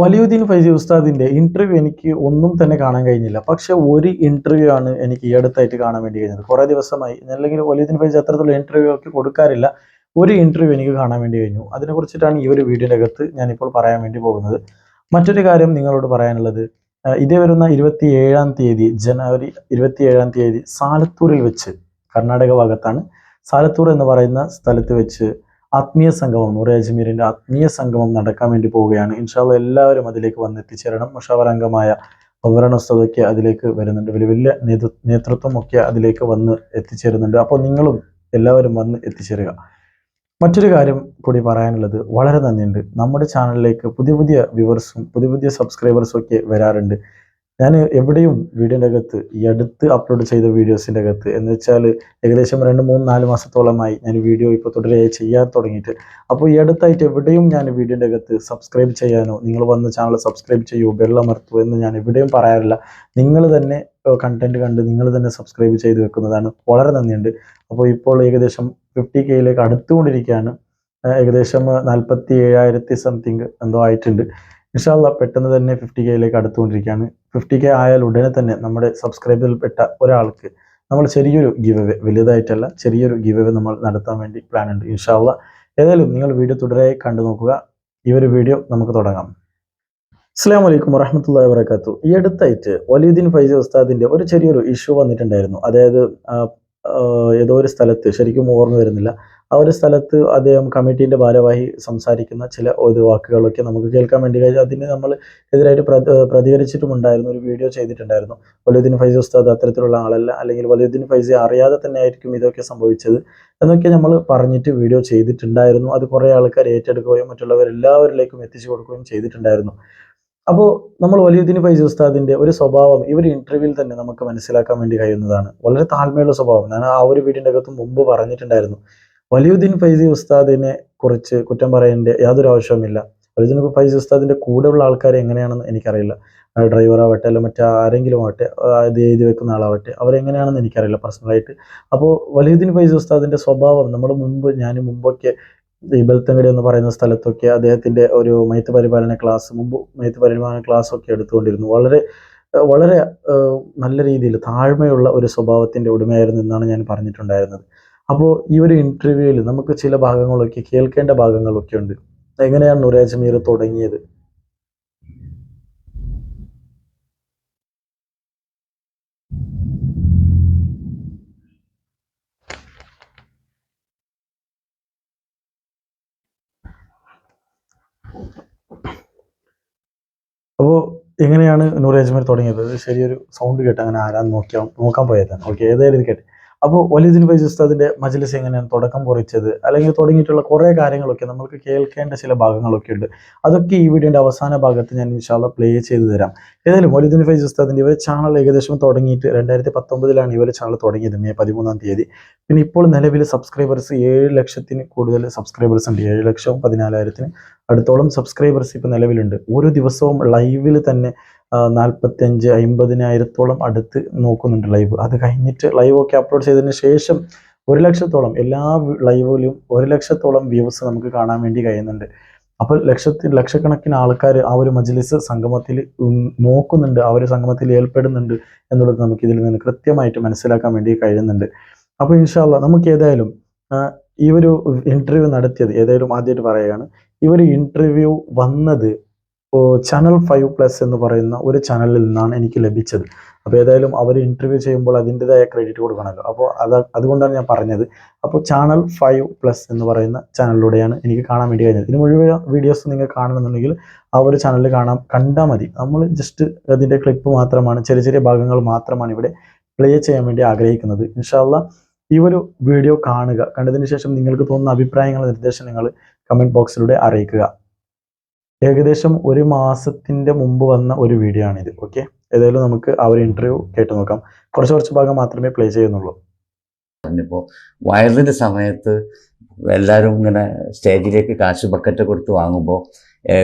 വലിയുദ്ദീൻ ഫൈസി ഉസ്താദിന്റെ ഇന്റർവ്യൂ എനിക്ക് ഒന്നും തന്നെ കാണാൻ കഴിഞ്ഞില്ല. പക്ഷെ ഒരു ഇന്റർവ്യൂ ആണ് എനിക്ക് ഈ അടുത്തായിട്ട് കാണാൻ വേണ്ടി കഴിഞ്ഞത്. കുറെ ദിവസമായി. അല്ലെങ്കിൽ വലിയുദ്ദീൻ ഫൈസി അത്രത്തോളം ഇന്റർവ്യൂ ഒക്കെ കൊടുക്കാറില്ല. ഒരു ഇന്റർവ്യൂ എനിക്ക് കാണാൻ വേണ്ടി കഴിഞ്ഞു. അതിനെ കുറിച്ചിട്ടാണ് ഈ ഒരു വീഡിയോയുടെ അകത്ത് ഞാനിപ്പോൾ പറയാൻ വേണ്ടി പോകുന്നത്. മറ്റൊരു കാര്യം നിങ്ങളോട് പറയാനുള്ളത്. ഇതേ വരുന്ന ഇരുപത്തി ഏഴാം തീയതി ജനുവരി ഇരുപത്തി ഏഴാം തീയതി സാലത്തൂരിൽ വെച്ച് കർണാടക ഭാഗത്താണ്. സാലത്തൂർ എന്ന് പറയുന്ന സ്ഥലത്ത് വെച്ച് ആത്മീയ സംഗമം നൂറെ അജ്മീരിന്റെ ആത്മീയ സംഗമം നടക്കാൻ വേണ്ടി പോവുകയാണ്. ഇൻഷാല്ല എല്ലാവരും അതിലേക്ക് വന്നെത്തിച്ചേരണം. മുഷാവരംഗമായ പൗരണോസ്തവൊക്കെ അതിലേക്ക് വരുന്നുണ്ട്. വലിയ വലിയ നേതൃ നേതൃത്വം ഒക്കെ അതിലേക്ക് വന്ന് എത്തിച്ചേരുന്നുണ്ട്. അപ്പോൾ നിങ്ങളും എല്ലാവരും വന്ന് എത്തിച്ചേരുക. മറ്റൊരു കാര്യം കൂടി പറയാനുള്ളത് വളരെ നന്ദിയുണ്ട്. നമ്മുടെ ചാനലിലേക്ക് പുതിയ പുതിയ വ്യൂവേഴ്സും പുതിയ പുതിയ സബ്സ്ക്രൈബേഴ്സും ഒക്കെ വരാറുണ്ട്. ഞാൻ എവിടെയും വീഡിയോന്റെ അകത്ത് ഈ അടുത്ത് അപ്ലോഡ് ചെയ്ത വീഡിയോസിന്റെ അകത്ത് എന്ന് വെച്ചാൽ ഏകദേശം രണ്ട് മൂന്ന് നാല് മാസത്തോളമായി ഞാൻ വീഡിയോ ഇപ്പോൾ തുടരെയായി ചെയ്യാൻ തുടങ്ങിയിട്ട്. അപ്പോൾ ഈ അടുത്തായിട്ട് എവിടെയും ഞാൻ വീഡിയോന്റെ അകത്ത് സബ്സ്ക്രൈബ് ചെയ്യാനോ നിങ്ങൾ വന്ന ചാനൽ സബ്സ്ക്രൈബ് ചെയ്യൂ ബെല്ലമർത്തൂ എന്ന് ഞാൻ എവിടെയും പറയാറില്ല. നിങ്ങൾ തന്നെ കണ്ടന്റ് കണ്ട് നിങ്ങൾ തന്നെ സബ്സ്ക്രൈബ് ചെയ്ത് വെക്കുന്നതാണ് വളരെ നന്ദിയുണ്ട്. അപ്പോൾ ഇപ്പോൾ ഏകദേശം ഫിഫ്റ്റി കെയിലേക്ക് അടുത്തുകൊണ്ടിരിക്കുകയാണ്. ഏകദേശം നാൽപ്പത്തി ഏഴായിരത്തി സംതിങ് എന്തോ ആയിട്ടുണ്ട്. ഇൻഷാല്ല പെട്ടെന്ന് തന്നെ ഫിഫ്റ്റി കെയിലേക്ക് അടുത്തുകൊണ്ടിരിക്കുകയാണ്. ഫിഫ്റ്റി കെ ആയാൽ ഉടനെ തന്നെ നമ്മുടെ സബ്സ്ക്രൈബിൽപ്പെട്ട ഒരാൾക്ക് നമ്മൾ ചെറിയൊരു ഗിവ് അവേ വലുതായിട്ടല്ല ചെറിയൊരു ഗിവ് അവേ നമ്മൾ നടത്താൻ വേണ്ടി പ്ലാൻ ഉണ്ട്. ഇൻഷാല്ല ഏതായാലും നിങ്ങൾ വീഡിയോ തുടരെ കണ്ടു നോക്കുക. ഈ ഒരു വീഡിയോ നമുക്ക് തുടങ്ങാം. അസ്സാം വലൈക്കും വറഹമത്തല്ലാ വരക്കാത്തു ഈ അടുത്തായിട്ട് വലീദ്ദീൻ ഫൈസി ഉസ്താദിന്റെ ഒരു ചെറിയൊരു ഇഷ്യൂ വന്നിട്ടുണ്ടായിരുന്നു. അതായത് ഏതോ ഒരു സ്ഥലത്ത് ശരിക്കും ഓർമ്മ വരുന്നില്ല. ആ ഒരു സ്ഥലത്ത് അദ്ദേഹം കമ്മിറ്റീന്റെ ഭാരവാഹി സംസാരിക്കുന്ന ചില ഒരു വാക്കുകളൊക്കെ നമുക്ക് കേൾക്കാൻ വേണ്ടി കഴിഞ്ഞു. അതിന് നമ്മൾ എതിരായിട്ട് പ്രതി പ്രതികരിച്ചിട്ടുമുണ്ടായിരുന്നു. ഒരു വീഡിയോ ചെയ്തിട്ടുണ്ടായിരുന്നു. വലിയുദ്ദീൻ ഫൈസി ഉസ്താദ് അത്തരത്തിലുള്ള ആളല്ല അല്ലെങ്കിൽ വലിയുദ്ദീൻ ഫൈസി അറിയാതെ തന്നെ ആയിരിക്കും ഇതൊക്കെ സംഭവിച്ചത് എന്നൊക്കെ നമ്മൾ പറഞ്ഞിട്ട് വീഡിയോ ചെയ്തിട്ടുണ്ടായിരുന്നു. അത് കുറേ ആൾക്കാർ ഏറ്റെടുക്കുകയും മറ്റുള്ളവർ എല്ലാവരിലേക്കും എത്തിച്ചു കൊടുക്കുകയും ചെയ്തിട്ടുണ്ടായിരുന്നു. അപ്പോൾ നമ്മൾ വലിയുദ്ദീൻ ഫൈസി ഉസ്താദിന്റെ ഒരു സ്വഭാവം ഇവർ ഒരു ഇന്റർവ്യൂവിൽ തന്നെ നമുക്ക് മനസ്സിലാക്കാൻ വേണ്ടി കഴിയുന്നതാണ്. വളരെ താഴ്മയുള്ള സ്വഭാവം. ഞാൻ ആ ഒരു വീടിന്റെ അകത്ത് മുമ്പ് പറഞ്ഞിട്ടുണ്ടായിരുന്നു. വലിയുദ്ദീൻ ഫൈസി ഉസ്താദിനെ കുറിച്ച് കുറ്റം പറയേണ്ട യാതൊരു ആവശ്യവുമില്ല. വലിയുദ്ദീൻ ഫൈസി ഉസ്താദിന്റെ കൂടെയുള്ള ആൾക്കാർ എങ്ങനെയാണെന്ന് എനിക്കറിയില്ല. ഡ്രൈവർ ആവട്ടെ അല്ല മറ്റാരെങ്കിലും ആവട്ടെ ഇത് എഴുതി വെക്കുന്ന ആളാവട്ടെ അവരെങ്ങനെയാണെന്ന് എനിക്കറിയില്ല പേഴ്സണലായിട്ട് അപ്പോൾ വലിയുദ്ദീൻ ഫൈസി ഉസ്താദിന്റെ സ്വഭാവം നമ്മൾ മുമ്പ് ഞാൻ മുമ്പൊക്കെ ഈ ബെൽത്തങ്കടി എന്ന് പറയുന്ന സ്ഥലത്തൊക്കെ അദ്ദേഹത്തിന്റെ ഒരു മൈത്ത് പരിപാലന ക്ലാസ് മുമ്പ് മൈത്ത് പരിപാലന ക്ലാസ് ഒക്കെ എടുത്തുകൊണ്ടിരുന്നു. വളരെ വളരെ നല്ല രീതിയിൽ താഴ്മയുള്ള ഒരു സ്വഭാവത്തിന്റെ ഉടമയായിരുന്നു എന്നാണ് ഞാൻ പറഞ്ഞിട്ടുണ്ടായിരുന്നത്. അപ്പോൾ ഈ ഒരു ഇന്റർവ്യൂവിൽ നമുക്ക് ചില ഭാഗങ്ങളൊക്കെ കേൾക്കേണ്ട ഭാഗങ്ങളൊക്കെ ഉണ്ട്. എങ്ങനെയാണ് നുരാജ് മീർ തുടങ്ങിയത്? അപ്പോൾ എങ്ങനെയാണ് നൂറേജ്മീർ തുടങ്ങിയത്? ശരിയൊരു സൗണ്ട് കേട്ട് അങ്ങനെ ആരാന്ന് നോക്കിയാൽ നോക്കാൻ പോയതാണ് ഓക്കെ ഏതായാലും ഇരിക്കട്ടെ അപ്പോൾ വലിയുദ്ദീൻ ഫൈസ് ഉസ്താദിന്റെ മജ്ലിസ് എങ്ങനെയാണ് തുടക്കം കുറിച്ചത്? അല്ലെങ്കിൽ തുടങ്ങിയിട്ടുള്ള കുറേ കാര്യങ്ങളൊക്കെ നമ്മൾക്ക് കേൾക്കേണ്ട ചില ഭാഗങ്ങളൊക്കെ ഉണ്ട്. അതൊക്കെ ഈ വീഡിയോന്റെ അവസാന ഭാഗത്ത് ഞാൻ ഇൻഷാല്ല പ്ലേ ചെയ്ത് തരാം. ഏതായാലും വലിയുദ്ദീൻ ഫൈസ് ഉസ്താദിന്റെ ഇവരെ ചാനൽ ഏകദേശം തുടങ്ങിയിട്ട് രണ്ടായിരത്തി പത്തൊമ്പതിലാണ് ഇവരെ ചാനൽ തുടങ്ങിയത് മെയ് പതിമൂന്നാം തീയതി. പിന്നെ ഇപ്പോൾ നിലവിൽ സബ്സ്ക്രൈബേഴ്സ് ഏഴ് ലക്ഷത്തിന് കൂടുതൽ സബ്സ്ക്രൈബേഴ്സ് ഉണ്ട്. ഏഴ് ലക്ഷവും പതിനാലായിരത്തിന് അടുത്തോളം സബ്സ്ക്രൈബേഴ്സ് ഇപ്പോൾ നിലവിലുണ്ട്. ഓരോ ദിവസവും ലൈവിൽ തന്നെ നാൽപ്പത്തഞ്ച് അമ്പതിനായിരത്തോളം അടുത്ത് നോക്കുന്നുണ്ട് ലൈവ് അത് കഴിഞ്ഞിട്ട് ലൈവ് ഒക്കെ അപ്ലോഡ് ചെയ്തതിന് ശേഷം ഒരു ലക്ഷത്തോളം എല്ലാ ലൈവിലും ഒരു ലക്ഷത്തോളം വ്യൂസ് നമുക്ക് കാണാൻ വേണ്ടി കഴിയുന്നുണ്ട്. അപ്പോൾ ലക്ഷത്തിൽ ലക്ഷക്കണക്കിന് ആൾക്കാർ ആ ഒരു മജ്ലിസ് സംഗമത്തിൽ നോക്കുന്നുണ്ട് ആ ഒരു സംഗമത്തിൽ ഏർപ്പെടുന്നുണ്ട് എന്നുള്ളത് നമുക്ക് ഇതിൽ നിന്ന് കൃത്യമായിട്ട് മനസ്സിലാക്കാൻ വേണ്ടി കഴിയുന്നുണ്ട്. അപ്പോൾ ഇൻഷാല്ല നമുക്ക് ഏതായാലും ഈ ഒരു ഇന്റർവ്യൂ നടത്തിയത് ഏതായാലും ആദ്യമായിട്ട് പറയുകയാണ് ഈ ഒരു ഇന്റർവ്യൂ വന്നത് ചാനൽ ഫൈവ് പ്ലസ് എന്ന് പറയുന്ന ഒരു ചാനലിൽ നിന്നാണ് എനിക്ക് ലഭിച്ചത്. അപ്പോൾ ഏതായാലും അവർ ഇന്റർവ്യൂ ചെയ്യുമ്പോൾ അതിന്റെതായ ക്രെഡിറ്റ് കൊടുക്കണമല്ലോ. അപ്പോൾ അത് അതുകൊണ്ടാണ് ഞാൻ പറഞ്ഞത്. അപ്പോൾ ചാനൽ ഫൈവ് പ്ലസ് എന്ന് പറയുന്ന ചാനലിലൂടെയാണ് എനിക്ക് കാണാൻ വേണ്ടി കഴിഞ്ഞത്. ഇതിന് മുഴുവൻ വീഡിയോസ് നിങ്ങൾ കാണണമെന്നുണ്ടെങ്കിൽ ആ ഒരു ചാനലിൽ കാണാം കണ്ടാൽ മതി. നമ്മൾ ജസ്റ്റ് അതിന്റെ ക്ലിപ്പ് മാത്രമാണ് ചെറിയ ചെറിയ ഭാഗങ്ങൾ മാത്രമാണ് ഇവിടെ പ്ലേ ചെയ്യാൻ വേണ്ടി ആഗ്രഹിക്കുന്നത്. ഇൻഷാല്ല ഈ ഒരു വീഡിയോ കാണുക. കണ്ടതിന് ശേഷം നിങ്ങൾക്ക് തോന്നുന്ന അഭിപ്രായങ്ങൾ നിർദ്ദേശങ്ങൾ കമന്റ് ബോക്സിലൂടെ അറിയിക്കുക. ഏകദേശം ഒരു മാസത്തിന്റെ മുമ്പ് വന്ന ഒരു വീഡിയോ ആണിത് ഓക്കെ ഏതായാലും നമുക്ക് ആ ഒരു ഇന്റർവ്യൂ കേട്ട് നോക്കാം. കുറച്ച് കുറച്ച് ഭാഗം മാത്രമേ പ്ലേ ചെയ്യുന്നുള്ളൂ. പറഞ്ഞപ്പോൾ വയറിന്റെ സമയത്ത് എല്ലാവരും ഇങ്ങനെ സ്റ്റേജിലേക്ക് കാശ് ബക്കറ്റ് കൊടുത്ത് വാങ്ങുമ്പോൾ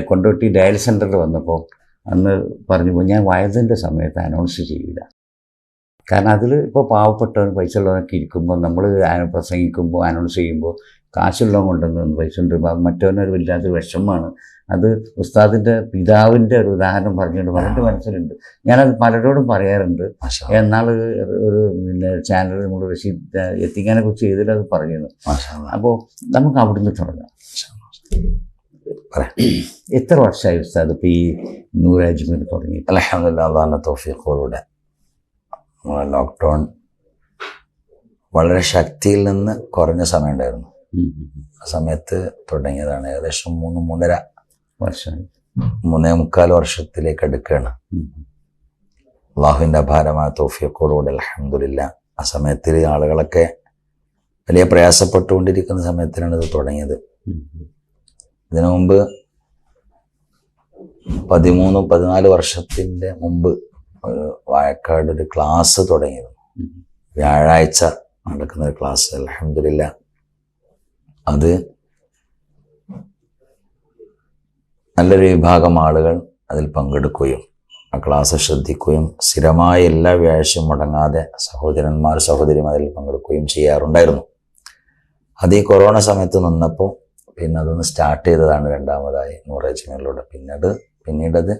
കൊണ്ടോട്ടി ഡയൽ സെന്ററിൽ വന്നപ്പോൾ അന്ന് പറഞ്ഞു ഞാൻ വയറിന്റെ സമയത്ത് അനൗൺസ് ചെയ്യില്ല. കാരണം അതിൽ ഇപ്പോൾ പാവപ്പെട്ടവൻ പൈസ ഉള്ളവനൊക്കെ ഇരിക്കുമ്പോൾ നമ്മൾ പ്രസംഗിക്കുമ്പോൾ അനൗൺസ് ചെയ്യുമ്പോൾ കാശുള്ളവൻ കൊണ്ടുവന്ന് പൈസ ഉണ്ട് മറ്റവനൊരു വല്ലാത്തൊരു വിഷമമാണ്. അത് ഉസ്താദിന്റെ പിതാവിന്റെ ഒരു ഉദാഹരണം പറഞ്ഞുകൊണ്ട് പലരുടെ മനസ്സിലുണ്ട്. ഞാനത് പലരോടും പറയാറുണ്ട്. എന്നാൾ എന്നാൽ ഒരു പിന്നെ ചാനൽ നമ്മൾ റഷീദ് എത്തിക്കാനെ കുറിച്ച് ചെയ്തിട്ട് അത് പറയുന്നു. അപ്പോൾ നമുക്ക് അവിടുന്ന് തുടങ്ങാം. എത്ര വർഷമായി ഉസ്താദ് ഇപ്പോൾ ഈ നൂറാജ്മീർ തുടങ്ങി? അലഹമില്ല നമ്മളെ ലോക്ക്ഡൗൺ വളരെ ശക്തിയിൽ നിന്ന് കുറഞ്ഞ സമയം ഉണ്ടായിരുന്നു. ആ സമയത്ത് തുടങ്ങിയതാണ്. ഏകദേശം മൂന്ന് മൂന്നര വർഷം. മൂന്നേ മുക്കാൽ വർഷത്തിലേക്ക് അടുക്കുകയാണ്. ഉം, അള്ളാഹുവിന്റെ അപാരമായ തോഫിയക്കോടുകൂടി അലഹമില്ല ആ സമയത്തിൽ ആളുകളൊക്കെ വലിയ പ്രയാസപ്പെട്ടുകൊണ്ടിരിക്കുന്ന സമയത്തിലാണ് ഇത് തുടങ്ങിയത്. ഇതിനു മുമ്പ് പതിമൂന്ന് പതിനാല് വർഷത്തിന്റെ മുമ്പ് ഒരു വായക്കാട് ഒരു ക്ലാസ് തുടങ്ങിയിരുന്നു. വ്യാഴാഴ്ച നടക്കുന്ന ഒരു ക്ലാസ്. അലഹമില്ല അത് നല്ലൊരു വിഭാഗം ആളുകൾ അതിൽ പങ്കെടുക്കുകയും ആ ക്ലാസ് ശ്രദ്ധിക്കുകയും സ്ഥിരമായ എല്ലാ വ്യാഴ്ചയും മുടങ്ങാതെ സഹോദരന്മാർ സഹോദരിമാർ അതിൽ പങ്കെടുക്കുകയും ചെയ്യാറുണ്ടായിരുന്നു. അത് ഈ കൊറോണ സമയത്ത് നിന്നപ്പോൾ പിന്നെ അതൊന്ന് സ്റ്റാർട്ട് ചെയ്തതാണ് രണ്ടാമതായി നൂറേജുകളിലൂടെ പിന്നീട് പിന്നീടത്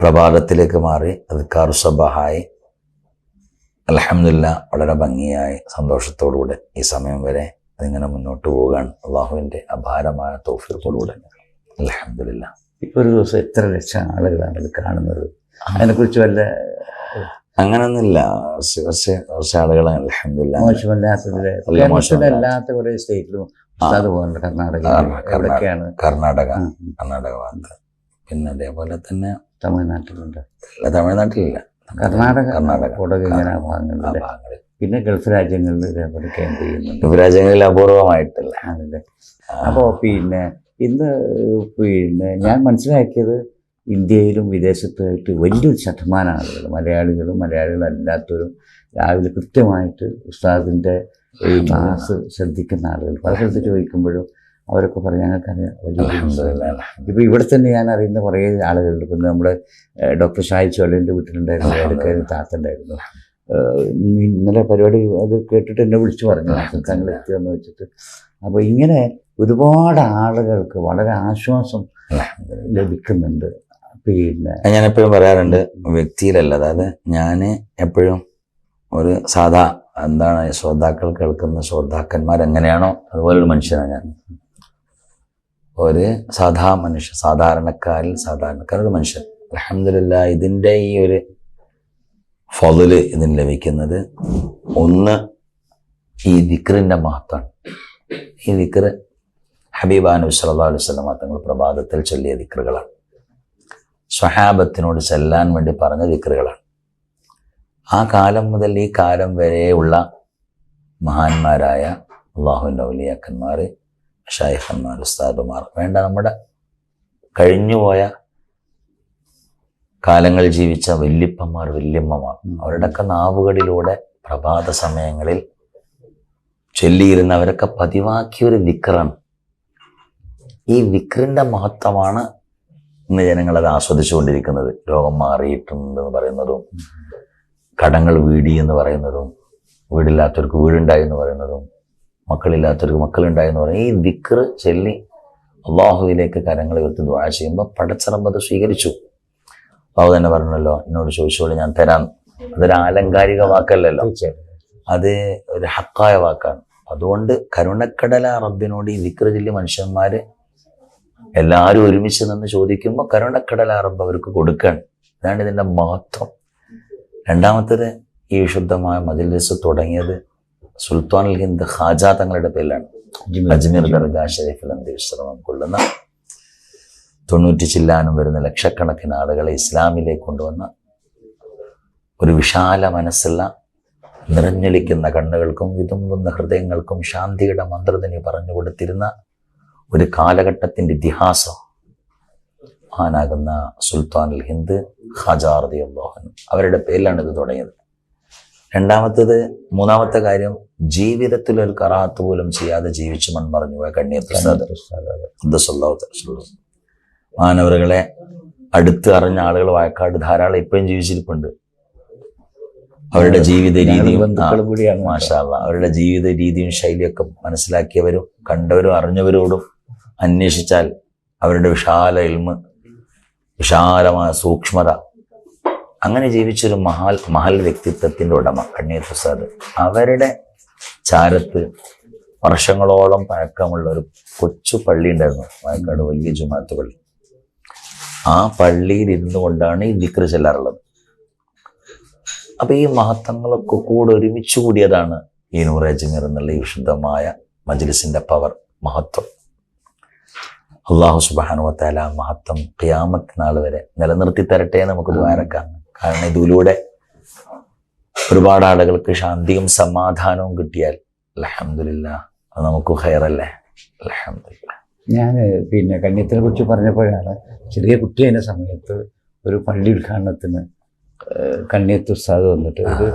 പ്രഭാതത്തിലേക്ക് മാറി അത് കാറുസബഹായി അലഹമില്ല വളരെ ഭംഗിയായി സന്തോഷത്തോടുകൂടെ ഈ സമയം വരെ അതിങ്ങനെ മുന്നോട്ട് പോവുകയാണ് അള്ളാഹുവിന്റെ അപാരമായ തോഫിയോടുകൂടെ അലഹമില്ല ഇപ്പൊ ഒരു ദിവസം എത്ര ലക്ഷം ആളുകളാണ് ഇത് കാണുന്നത്? അതിനെക്കുറിച്ച് വല്ല അങ്ങനൊന്നുമില്ല. കുറച്ച് കുറച്ച് ആളുകൾ അലഹമില്ല മോശമല്ലാത്തതിൽ അല്ല, കുറേ. സ്റ്റേറ്റിലും ഉസ്താദ് പോകുന്നുണ്ട് കർണാടക കർണാടക. എവിടെയൊക്കെയാണ് കർണാടക ഭാഗത്ത് പിന്നെ അതേപോലെ തന്നെ തമിഴ്നാട്ടിലുണ്ട്. തമിഴ്നാട്ടിലില്ല. കർണാടക കർണാടക ഭാഗങ്ങളിൽ പിന്നെ ഗൾഫ് രാജ്യങ്ങളിൽ ഇതേപോലെ ക്യാമ്പ് ചെയ്യുന്നുണ്ട്. രാജ്യങ്ങളിൽ അപൂർവമായിട്ടില്ല. ആണല്ലേ? അപ്പോൾ പിന്നെ ഇന്ന് പിന്നെ ഞാൻ മനസ്സിലാക്കിയത് ഇന്ത്യയിലും വിദേശത്തുമായിട്ട് വലിയൊരു ശതമാനം ആളുകൾ മലയാളികളും മലയാളികളല്ലാത്തവരും രാവിലെ കൃത്യമായിട്ട് ഉസ്താദിന്റെ ഈ ക്ലാസ് ശ്രദ്ധിക്കുന്ന ആളുകൾ. പല സ്ഥലത്ത് ചോദിക്കുമ്പോഴും അവരൊക്കെ പറഞ്ഞ് ഞങ്ങൾക്കറിയാം വലിയ അൽഹംദുലില്ലാ. ഇപ്പോൾ ഇവിടെ തന്നെ ഞാൻ അറിയുന്ന കുറേ ആളുകളുണ്ട്. ഇപ്പം നമ്മുടെ ഡോക്ടർ ഷായി ചോളിന്റെ വീട്ടിലുണ്ടായിരുന്നു ഇടയ്ക്കായിരുന്നു താത്തുണ്ടായിരുന്നു ഇന്നലെ പരിപാടി അത് കേട്ടിട്ട് എന്നെ വിളിച്ചു പറഞ്ഞു. താങ്കൾ എത്തിയെന്ന് വെച്ചിട്ട്. അപ്പോൾ ഇങ്ങനെ ഒരുപാട് ആളുകൾക്ക് വളരെ ആശ്വാസം ലഭിക്കുന്നുണ്ട്. പിന്നെ ഞാൻ എപ്പോഴും പറയാറുണ്ട് വ്യക്തിയിലല്ല. അതായത് ഞാൻ എപ്പോഴും ഒരു സാധാ എന്താണ് ശ്രോതാക്കൾ കേൾക്കുന്ന ശ്രോതാക്കന്മാർ എങ്ങനെയാണോ അതുപോലൊരു മനുഷ്യനാണ് ഞാൻ. ഒരു സാധാ മനുഷ്യ സാധാരണക്കാരിൽ സാധാരണക്കാരൊരു മനുഷ്യൻ. അലഹമില്ല ഇതിന്റെ ഈ ഒരു ഫതിൽ ഇതിന് ലഭിക്കുന്നത് ഒന്ന് ഈ ദിക്റിന്റെ മഹത്വമാണ് ഈ ദിക്റ് ഹബീബാനു സല്ലാ അലൈഹി സ്വലമ തങ്ങൾ പ്രഭാതത്തിൽ ചൊല്ലിയ ദിക്റുകളാണ്. സ്വഹാബത്തിനോട് ചെല്ലാൻ വേണ്ടി പറഞ്ഞ ദിക്റുകളാണ്. ആ കാലം മുതൽ ഈ കാലം വരെയുള്ള മഹാന്മാരായ അള്ളാഹുവിന്റെ ഔലിയാക്കന്മാർ ഷായിഖന്മാർ ഉസ്താദുമാർ വേണ്ട നമ്മുടെ കഴിഞ്ഞുപോയ കാലങ്ങൾ ജീവിച്ച വല്യപ്പന്മാർ വല്യമ്മമാർ അവരുടെയൊക്കെ നാവുകളിലൂടെ പ്രഭാത സമയങ്ങളിൽ ചൊല്ലിയിരുന്ന അവരൊക്കെ പതിവാക്കിയ ഒരു വിക്റാണ് ഈ വിക്രിന്റെ മഹത്വമാണ് ഇന്ന് ജനങ്ങൾ അത് ആസ്വദിച്ചുകൊണ്ടിരിക്കുന്നത്. രോഗം മാറിയിട്ടുണ്ടെന്ന് പറയുന്നതും കടങ്ങൾ വീടി എന്ന് പറയുന്നതും വീടില്ലാത്തവർക്ക് വീടുണ്ടായി എന്ന് പറയുന്നതും മക്കളില്ലാത്തവർക്ക് മക്കളുണ്ടായി എന്ന് പറയുന്നത് ഈ വിക്റ് ചൊല്ലി അള്ളാഹുവിലേക്ക് കരങ്ങൾ ഉയർത്തി ദ്വാഴ ചെയ്യുമ്പോൾ പടച്ചറമ്പത് അത് സ്വീകരിച്ചു. അള്ളാഹു തന്നെ പറഞ്ഞല്ലോ എന്നോട് ചോദിച്ചോളൂ ഞാൻ തരാം. അതൊരു ആലങ്കാരിക വാക്കല്ലല്ലോ. അത് ഒരു ഹക്കായ വാക്കാണ്. അതുകൊണ്ട് കരുണക്കടല റബ്ബിനോട് ഈ വിക്ര ചൊല്ലി മനുഷ്യന്മാര് എല്ലാവരും ഒരുമിച്ച് നിന്ന് ചോദിക്കുമ്പോൾ കരുണക്കടല റബ്ബ് അവർക്ക് കൊടുക്കണം. അതാണ് ഇതിന്റെ മഹത്വം. രണ്ടാമത്തത് ഈ വിശുദ്ധമായ മജിലിസ് തുടങ്ങിയത് സുൽത്താൻ അൽ ഹിന്ദ് ഹാജ തങ്ങളുടെ പേരിലാണ്. അജ്മീർ. ദർഗാ ഷെരീഫിൽ അന്ത്യവിശ്രമം കൊള്ളുന്ന തൊണ്ണൂറ്റി ചില്ലാനും വരുന്ന ലക്ഷക്കണക്കിന് ആളുകളെ ഇസ്ലാമിലേക്ക് കൊണ്ടുവന്ന ഒരു വിശാല മനസ്സുള്ള നിറഞ്ഞൊലിക്കുന്ന കണ്ണുകൾക്കും വിതുമ്പുന്ന ഹൃദയങ്ങൾക്കും ശാന്തിയുടെ മന്ത്രത്തിന് പറഞ്ഞു കൊടുത്തിരുന്ന ഒരു കാലഘട്ടത്തിന്റെ ഇതിഹാസം മഹാനാകുന്ന സുൽത്താൻ അൽ ഹിന്ദ് ഹജാർദി അബ്ബോഹൻ അവരുടെ പേരിലാണ് ഇത് തുടങ്ങിയത്. രണ്ടാമത്തേത് മൂന്നാമത്തെ കാര്യം ജീവിതത്തിൽ ഒരു കറാത്ത് പോലും ചെയ്യാതെ ജീവിച്ച് മൺമറഞ്ഞു പോയ കണ്ണിയപ്രസാദ് മാനവറുകളെ അടുത്ത് അറിഞ്ഞ ആളുകൾ വായക്കാട് ധാരാളം ഇപ്പോഴും ജീവിച്ചിരിപ്പുണ്ട്. അവരുടെ ജീവിത രീതിയും ആ, കൂടിയാണ് മാഷാ അല്ലാ. അവരുടെ ജീവിത രീതിയും ശൈലിയൊക്കെ മനസ്സിലാക്കിയവരും കണ്ടവരും അറിഞ്ഞവരോടും അന്വേഷിച്ചാൽ അവരുടെ വിശാല ഇൽമ് വിശാലമായ സൂക്ഷ്മത. അങ്ങനെ ജീവിച്ചൊരു മഹാൽ മഹൽ വ്യക്തിത്വത്തിന്റെ ഉടമ കണ്ണീർ പ്രസാദ്. അവരുടെ ചാരത്ത് വർഷങ്ങളോളം പഴക്കമുള്ള ഒരു കൊച്ചു പള്ളി ഉണ്ടായിരുന്നു വയക്കാട് വലിയ ജുമാത്ത് പള്ളി. ആ പള്ളിയിൽ ഇരുന്നു കൊണ്ടാണ് ഈ ദിക്ര ചെല്ലാറുള്ളത്. അപ്പൊ ഈ മഹത്വങ്ങളൊക്കെ കൂടെ ഒരുമിച്ച് കൂടിയതാണ് ഈ നൂറ് എന്നുള്ള ഈ വിശുദ്ധമായ മജ്ലിസിന്റെ പവർ മഹത്വം. അള്ളാഹു സുബാനുവത്താല മഹത്വം ക്യാമത്ത് നാൾ വരെ നിലനിർത്തി തരട്ടെ നമുക്ക് ദ്വാരക്കാം കാരണം ഇതിലൂടെ ഒരുപാട് ആളുകൾക്ക് ശാന്തിയും സമാധാനവും കിട്ടിയാൽ അലഹമില്ല അത് നമുക്ക് ഹയറല്ലേ അലഹമില്ല ഞാൻ പിന്നെ കന്യത്തിനെ കുറിച്ച് പറഞ്ഞപ്പോഴാണ് ചെറിയ കുട്ടിയായ സമയത്ത് ഒരു പള്ളി ഉദ്ഘാടനത്തിന് കന്യത്ത് ഉസ്താദ് വന്നിട്ട് ഒരു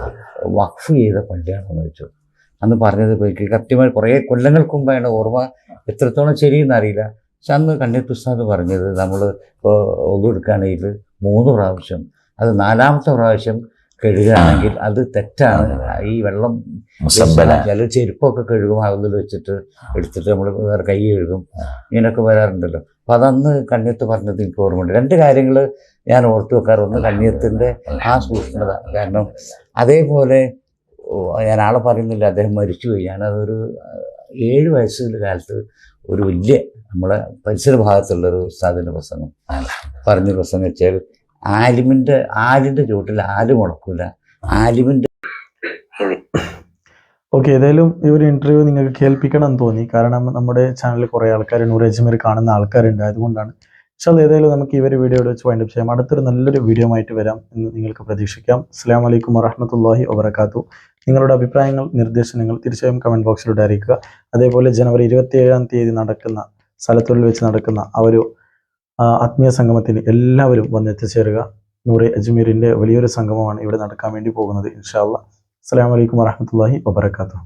വഖഫ് ചെയ്ത പള്ളിയാണെന്ന് വെച്ചു അന്ന് പറഞ്ഞത് കൃത്യമായി കുറേ കൊല്ലങ്ങൾക്ക് മുമ്പാണ് ഓർമ്മ എത്രത്തോളം ശരിയെന്ന് അറിയില്ല പക്ഷെ അന്ന് കന്യത്ത് ഉസ്താദ് പറഞ്ഞത് നമ്മൾ ഇപ്പോൾ ഒതുകൊടുക്കുകയാണെങ്കിൽ മൂന്ന് പ്രാവശ്യം അത് നാലാമത്തെ പ്രാവശ്യം കഴുകുകയാണെങ്കിൽ അത് തെറ്റാണ്. ഈ വെള്ളം ചില ചെരുപ്പൊക്കെ കഴുകും അതിൽ വെച്ചിട്ട് എടുത്തിട്ട് നമ്മൾ വേറെ കൈ കഴുകും. ഇങ്ങനെയൊക്കെ വരാറുണ്ടല്ലോ. അപ്പൊ അതന്ന് കണ്ണിയത്ത് പറഞ്ഞത് എനിക്ക് ഓർമ്മയുണ്ട്. രണ്ട് കാര്യങ്ങൾ ഞാൻ ഓർത്തു വെക്കാറ് ഒന്ന് കണ്ണിയത്തിന്റെ ആ സൂക്ഷ്മത. കാരണം അതേപോലെ ഞാൻ ആളെ പറയുന്നില്ല. അദ്ദേഹം മരിച്ചു മരിച്ചുപോയി ഞാനതൊരു ഏഴ് വയസ്സിന്റെ കാലത്ത് ഒരു വലിയ നമ്മളെ പരിസര ഭാഗത്തുള്ളൊരു ഉസ്താദിന്റെ പ്രസംഗം പറഞ്ഞ പ്രസംഗം വെച്ചാൽ ആലിമിന്റെ ആലിന്റെ ചുവട്ടിൽ ആൽ മുളക്കൂല ആലിമിന്റെ ഓക്കെ ഏതായാലും ഈ ഒരു ഇന്റർവ്യൂ നിങ്ങൾക്ക് കേൾപ്പിക്കണം എന്ന് തോന്നി. കാരണം നമ്മുടെ ചാനലിൽ കുറേ ആൾക്കാർ നൂറ് അജ്മീർ കാണുന്ന ആൾക്കാരുണ്ട്. അതുകൊണ്ടാണ്. പക്ഷേ അത് ഏതായാലും നമുക്ക് ഈ ഒരു വീഡിയോ വെച്ച് വൈൻഡപ്പ് ചെയ്യാം. അടുത്തൊരു നല്ലൊരു വീഡിയോ ആയിട്ട് വരാം എന്ന് നിങ്ങൾക്ക് പ്രതീക്ഷിക്കാം. അസ്സാം വലൈക്കും വറഹമത്തല്ലാഹി വബർക്കാത്തു നിങ്ങളുടെ അഭിപ്രായങ്ങൾ നിർദ്ദേശങ്ങൾ തീർച്ചയായും കമന്റ് ബോക്സിലൂടെ അറിയിക്കുക. അതേപോലെ ജനുവരി ഇരുപത്തി ഏഴാം തീയതി നടക്കുന്ന സ്ഥലത്തുള്ളിൽ വെച്ച് നടക്കുന്ന ആ ഒരു ആത്മീയ സംഗമത്തിൽ എല്ലാവരും വന്ന് എത്തിച്ചേരുക നൂറെ അജ്മീറിന്റെ വലിയൊരു സംഗമമാണ് ഇവിടെ നടക്കാൻ വേണ്ടി പോകുന്നത് ഇൻഷാല്ല അസ്സാം വലൈക്കും വാഹമത്തല്ലാഹി വബർക്കാത്തു